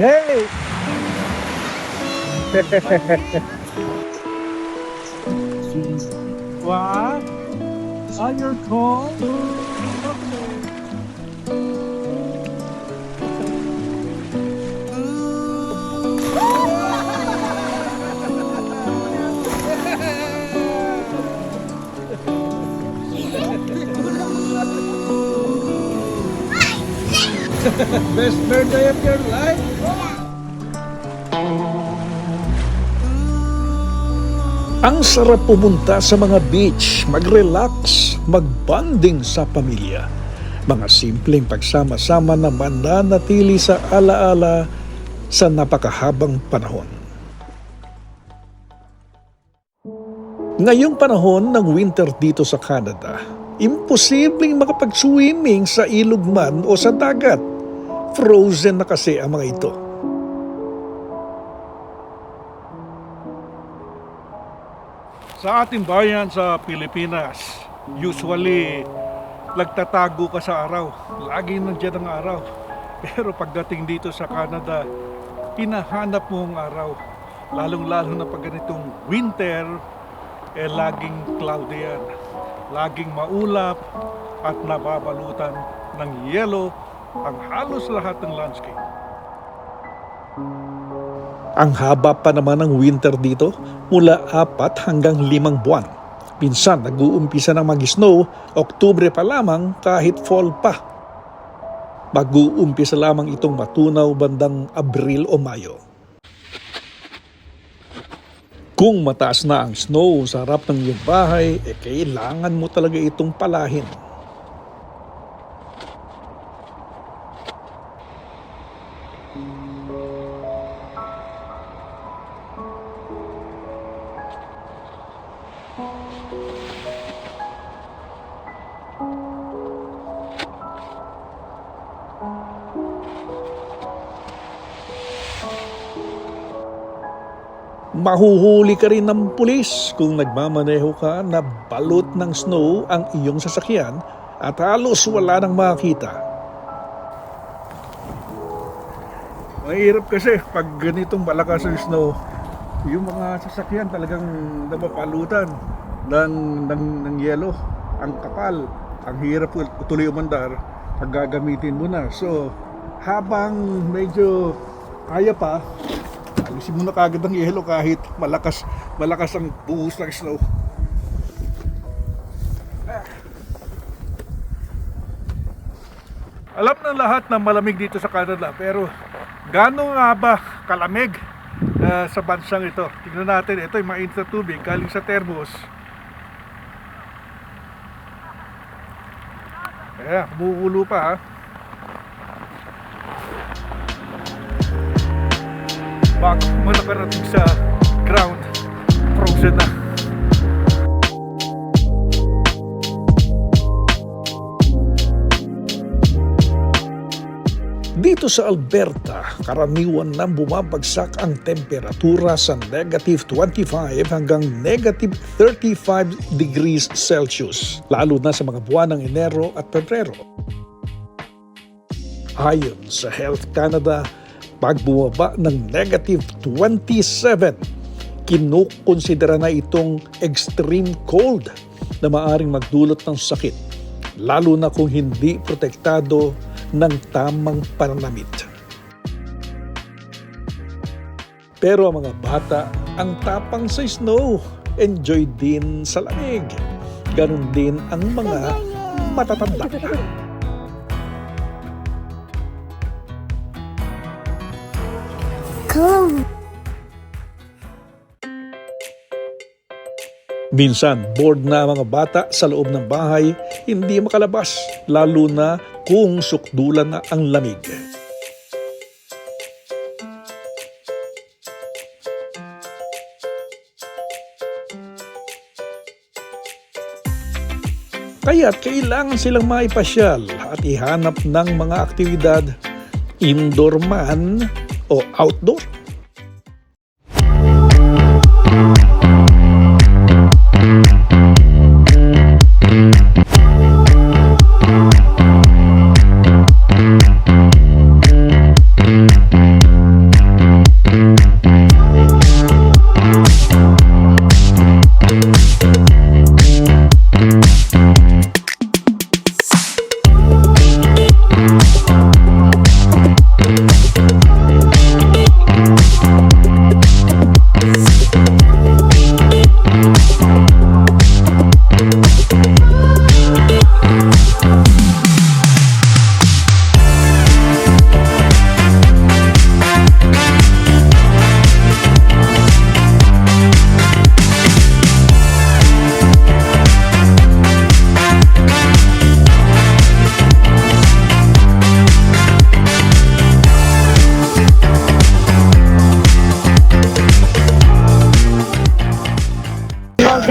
Hey! what? On your call? Best birthday of your life? Ang sarap pumunta sa mga beach, mag-relax, mag-bonding sa pamilya. Mga simpleng pagsama-sama na mananatili sa alaala sa napakahabang panahon. Ngayong panahon ng winter dito sa Canada, imposibleng makapag-swimming sa ilog man o sa dagat. Frozen na kasi ang mga ito. Sa ating bayan sa Pilipinas, usually nagtatago ka sa araw. Lagi nandiyan ang araw. Pero pagdating dito sa Canada, hinahanap mo ang araw. Lalong-lalo na pag ganitong winter, eh laging cloudy yan. Laging maulap at nababalutan ng yellow ang halos lahat ng landscape. Ang haba pa naman ng winter dito mula apat hanggang limang buwan. Minsan nag-uumpisa ng mag-snow, Oktubre pa lamang kahit fall pa. Mag-uumpisa lamang itong matunaw bandang Abril o Mayo. Kung mataas na ang snow sa harap ng iyong bahay, eh kailangan mo talaga itong palahin. Mahuhuli ka rin ng pulis kung nagmamaneho ka na balot ng snow ang iyong sasakyan at halos wala nang makita. Mahirap kasi pag ganitong malakas ang snow, yung mga sasakyan talagang napapalutan ng, ng, ng yelo. Ang kapal, ang hirap tuloy umandar pag gagamitin mo na. So, habang medyo kaya pa, alisin mo na kagad ang yelo kahit malakas, malakas ang buhos ng snow. Alam ng lahat na malamig dito sa Canada pero gaano nga ba kalamig ah, sa bansang ito? Tingnan natin, ito yung mainit na tubig galing sa thermos. Ayan, bumuulo pa ha. Bago mo nakarating sa ground, frozen na. Dito sa Alberta, karaniwan nang bumabagsak ang temperatura sa negative 25 hanggang negative 35 degrees Celsius, lalo na sa mga buwan ng Enero at Pebrero. Ayon sa Health Canada, pag bumaba ng negative 27, kinukonsidera na itong extreme cold na maaring magdulot ng sakit, lalo na kung hindi protektado ng tamang pananamit. Pero ang mga bata, ang tapang sa snow, enjoy din sa lamig. Ganon din ang mga matatanda. Come. Minsan, bored na mga bata sa loob ng bahay, hindi makalabas, lalo na kung sukdulan na ang lamig. Kaya kailangan silang maipasyal at ihanap ng mga aktibidad indoor man o outdoor.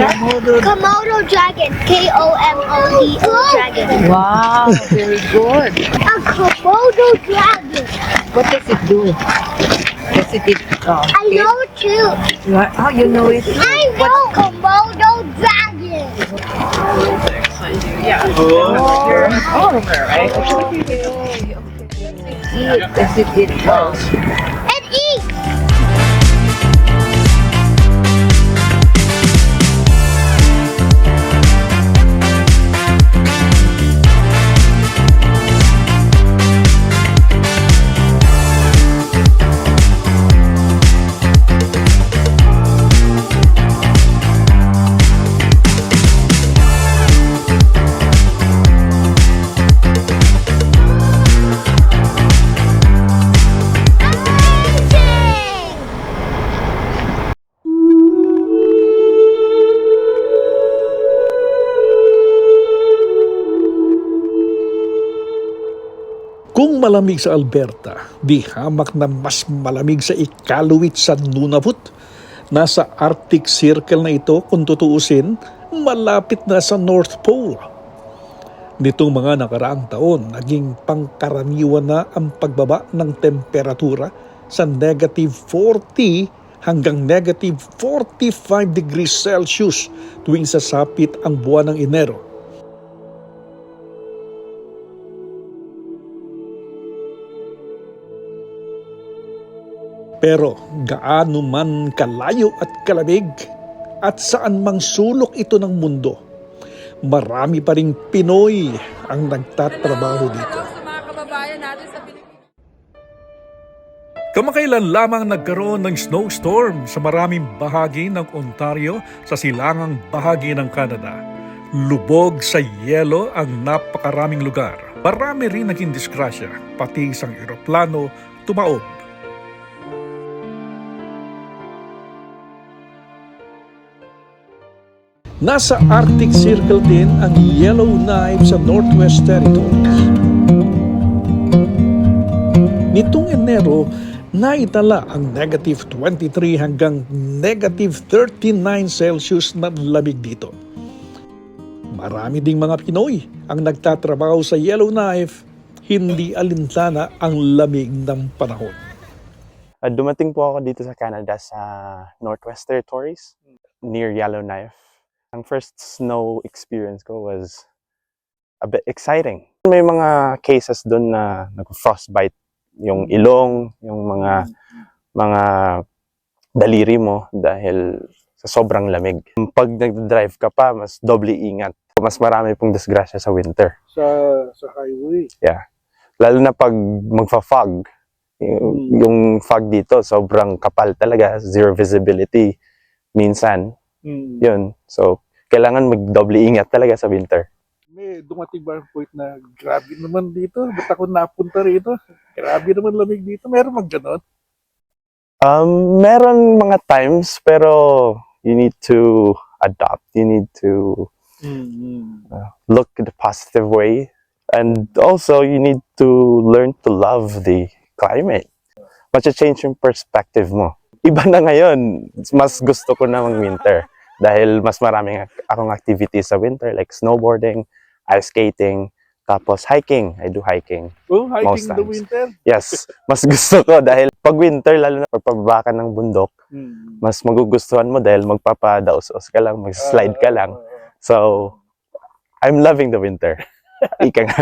Komodo. Komodo dragon. K O M O D O dragon. Wow, very good. A Komodo dragon. What does it do? Does it eat? Uh, I know too. What? Oh, you know it. I know Komodo dragon. Oh, right. Eat. Does it eat? Oh. And eat. Malamig sa Alberta, di hamak na mas malamig sa Iqaluit sa Nunavut. Nasa Arctic Circle na ito, kung tutuusin, malapit na sa North Pole. Nitong mga nakaraang taon, naging pangkaraniwan na ang pagbaba ng temperatura sa negative 40 hanggang negative 45 degrees Celsius tuwing sasapit ang buwan ng Enero. Pero gaano man kalayo at kalamig at saan mang sulok ito ng mundo, marami pa ring Pinoy ang nagtatrabaho dito. sa mga kababayan natin sa Pilipinas. Kamakailan lamang nagkaroon ng snowstorm sa maraming bahagi ng Ontario sa silangang bahagi ng Canada. Lubog sa yelo ang napakaraming lugar. Marami rin naging disgrasya, pati isang eroplano tumaob. Nasa Arctic Circle din ang Yellowknife sa Northwest Territories. Nitong Enero, naitala ang negative 23 hanggang negative 39 Celsius na lamig dito. Marami ding mga Pinoy ang nagtatrabaho sa Yellowknife, hindi alintana ang lamig ng panahon. Ah, dumating po ako dito sa Canada sa Northwest Territories near Yellowknife. Ang first snow experience ko was a bit exciting. May mga cases doon na nag-frostbite yung ilong, yung mga mga daliri mo dahil sa sobrang lamig. Pag nag-drive ka pa, mas doble ingat. Mas marami pong disgrasya sa winter. Sa, sa highway. Lalo na pag magfa-fog. Yung, yung fog dito, sobrang kapal talaga. Zero visibility. Minsan, Hmm. yun. So, kailangan mag-doble ingat talaga sa winter. May dumating ba ang point na grabe naman dito? Ba't ako napunta rito? Grabe naman lamig dito. Meron mag ganon? Um, meron mga times, pero you need to adapt. You need to uh, look the positive way. And also, you need to learn to love the climate. Macha-change yung perspective mo. Iba na ngayon. Mas gusto ko na mag-winter. Dahil mas maraming ak- akong activities sa winter like snowboarding, ice skating, tapos hiking. I do hiking. Oh, hiking Most in the times. winter? Yes, mas gusto ko dahil pag winter, lalo na pag pababa ka ng bundok, Hmm. mas magugustuhan mo dahil magpapadaos-os ka lang, mag-slide ka lang. So, I'm loving the winter. Ika nga.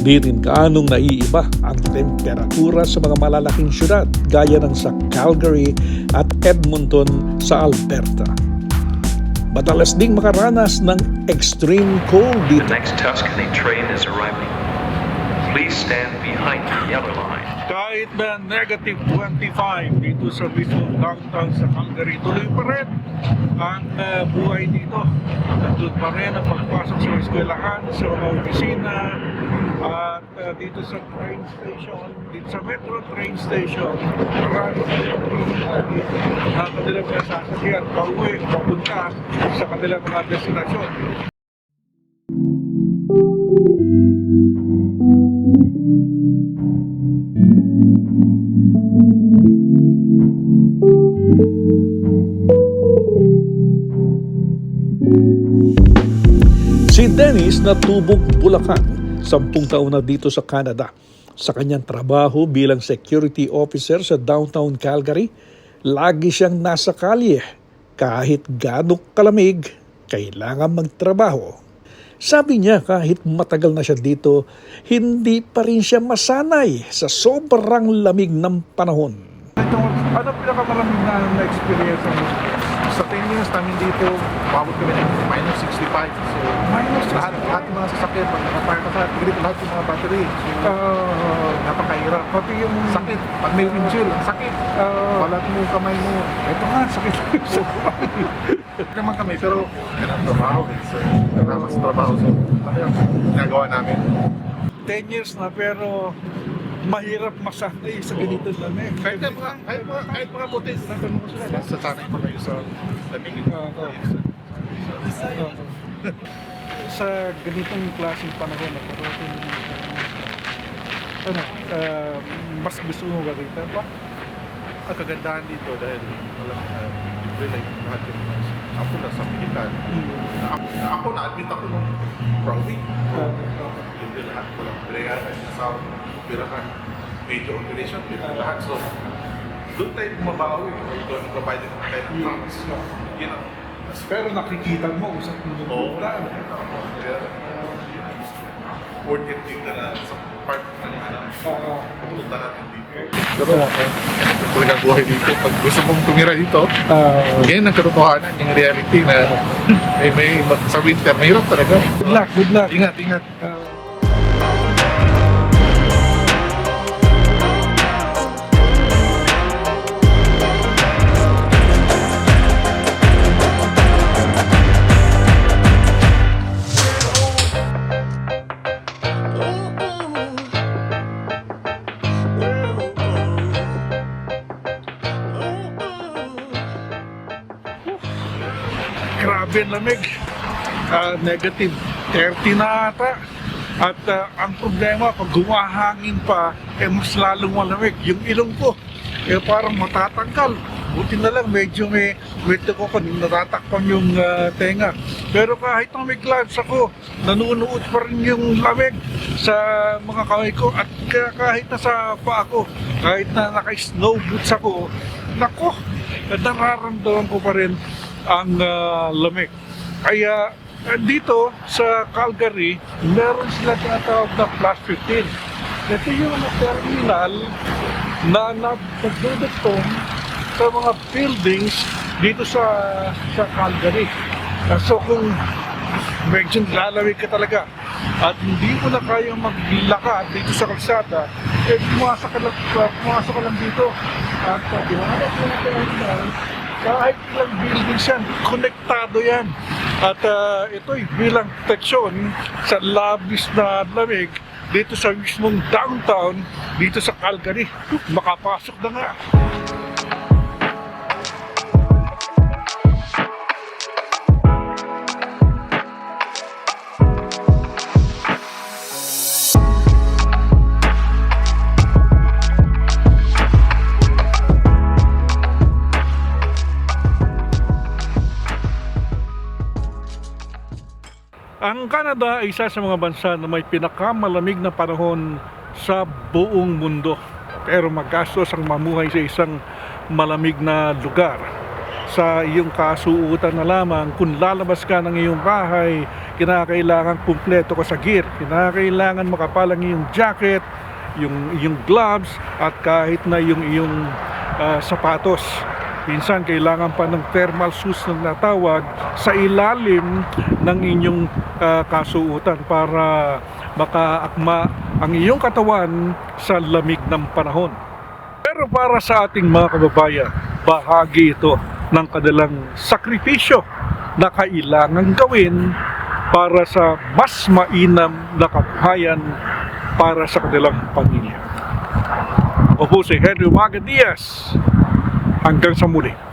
Di rin kaanong naiiba ang temperatura sa mga malalaking syudad gaya ng sa Calgary at Edmonton sa Alberta. Madalas ding makaranas ng extreme cold The dito. next Tuscany train is arriving. Please stand behind the yellow line. Kahit na negative 25 dito sa mismo downtown sa Calgary, tuloy pa rin ang uh, buhay dito. Nandun pa rin ang pagpasok sa eskwelahan, sa mga opisina, at uh, dito sa train station, dito sa metro train station, marami na kanilang mga sasakyan, pauwi, papunta sa kanilang mga destinasyon. Dennis natubog Bulacan, sampung taon na dito sa Canada. Sa kanyang trabaho bilang security officer sa downtown Calgary, lagi siyang nasa kalye. Kahit ganong kalamig, kailangan magtrabaho. Sabi niya kahit matagal na siya dito, hindi pa rin siya masanay sa sobrang lamig ng panahon. Ito, ano pinakamaraming na, na experience mo? Sa 10 years namin dito, umabot kami ng minus 65. So, minus lahat, lahat ng mga sasakyan, pag nakapire ka sa tigilid lahat ng mga battery. So, Ah, napakahirap. pati yung Sakit. Pag may windshield, ang sakit. Ah, Balat mo, kamay mo. ito nga, sakit sa Hindi naman kami, pero yan ang trabaho. kailangan sa trabaho. So, ayun, ginagawa namin. 10 years na pero mahirap masanay sa ganito lamig. Kahit mga, kahit mga, kahit mga butis, natanong ko sila. Sasanay pa kayo sa lamig. Ah, ah. sa ganitong klaseng panahon na parating ano, ah, mas gusto mo ba rito ba? Ang kagandahan dito dahil alam uh, libre lang yung lahat yung ako na sa Pilipan. Na ako, na ako na-admit ako nung Libre lahat ko lang. Pinayaran kasi sa operahan. Major operation, libre lahat. So, doon tayo bumabawi. Doon provide ng tayo ng funds. Yun ang Pero nakikita mo kung saan Oo. pinupunta. Kaya, worth it din na sa part ng ano, pupunta natin dito. Pero, talagang buhay dito. Pag gusto mong tumira dito, ah, yan ang katotohanan, yung reality na may, may sa winter, mahirap talaga. good luck, good luck. Ingat, ingat. Ah, grabe lamig. Ah, negative 30 na ata. At ah, ang problema, pag gumahangin pa, eh mas lalong malamig. Yung ilong ko, eh parang matatanggal. Buti na lang, medyo may medyo ko pa, natatakpan yung ah, tenga. Pero kahit na may gloves ako, nanunuot pa rin yung lamig sa mga kamay ko. At kahit na sa paa ko, kahit na naka-snow boots ako, nako, nararamdaman ko pa rin ang ah, lamig. Kaya eh, dito sa Calgary, meron sila tinatawag na plus 15. Ito yung terminal na nagdudugtong sa mga buildings dito sa sa Calgary. Ah, So kung medyo lalamig ka talaga at hindi mo na kayang maglakad dito sa kalsada, eh pumasok ka lang, pumasok ka lang dito. At uh, dihanap mo na terminal, kahit ilang buildings yan, konektado yan. At uh, ito'y bilang proteksyon sa labis na lamig dito sa mismong downtown, dito sa Calgary. Makapasok na nga. Ang Canada ay isa sa mga bansa na may pinakamalamig na panahon sa buong mundo. Pero magastos ang mamuhay sa isang malamig na lugar. Sa iyong kasuutan na lamang, kung lalabas ka ng iyong bahay, kinakailangan kumpleto ka sa gear. Kinakailangan makapal ang iyong jacket, yung iyong gloves, at kahit na yung iyong ah, sapatos. Minsan kailangan pa ng thermal shoes na natawag sa ilalim ng inyong ah, kasuotan para makaakma ang iyong katawan sa lamig ng panahon. Pero para sa ating mga kababayan, bahagi ito ng kanilang sakripisyo na kailangan gawin para sa mas mainam na kabuhayan para sa kanilang pamilya. Ako po si Henry Diaz. Hanggang sa muli.